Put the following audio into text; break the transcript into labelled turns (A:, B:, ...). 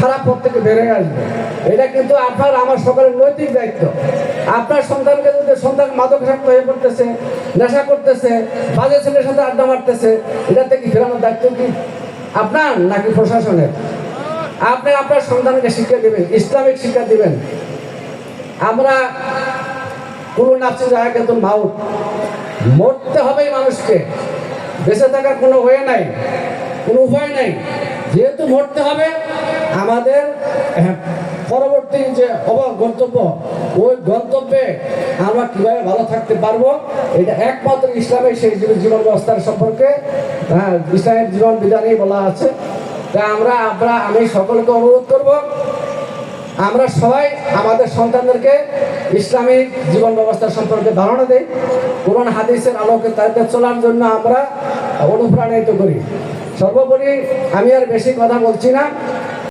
A: খারাপ পথ থেকে হয়ে আসবে। এটা কিন্তু আপনার, আমার সকলের নৈতিক দায়িত্ব। আপনার সন্তানকে যদি সন্তান মাদকাসক্ত হয়ে পড়তেছে, নেশা করতেছে, বাজে ছেলের সাথে আড্ডা মারতেছে, এটা থেকে ফেরানোর দায়িত্ব কি আপনার নাকি প্রশাসনের? আপনি আপনার সন্তানকে শিক্ষা দেবেন, ইসলামিক শিক্ষা দিবেন। আমরা কোনো নাচে যায় কিন্তু মাউট মরতে হবেই মানুষকে। বেঁচে থাকার কোনো ওয়ে নাই, কোনো উপায় নাই। যেহেতু মরতে হবে পরবর্তী যে অবাক গন্তব্য, ওই গন্তব্যে আমরা কীভাবে ভালো থাকতে পারব, এটা একমাত্র ইসলামের সেই জীবন জীবন ব্যবস্থার সম্পর্কে হ্যাঁ ইসলামের জীবন বিধানেই বলা আছে। তা আমরা আমরা, আমি সকলকে অনুরোধ করব, আমরা সবাই আমাদের সন্তানদেরকে ইসলামিক জীবন ব্যবস্থা সম্পর্কে ধারণা দেই। কোরআন, হাদিসের আলোকে তাদের চলার জন্য আমরা অনুপ্রাণিত করি। সর্বোপরি আমি আর বেশি কথা বলছি না।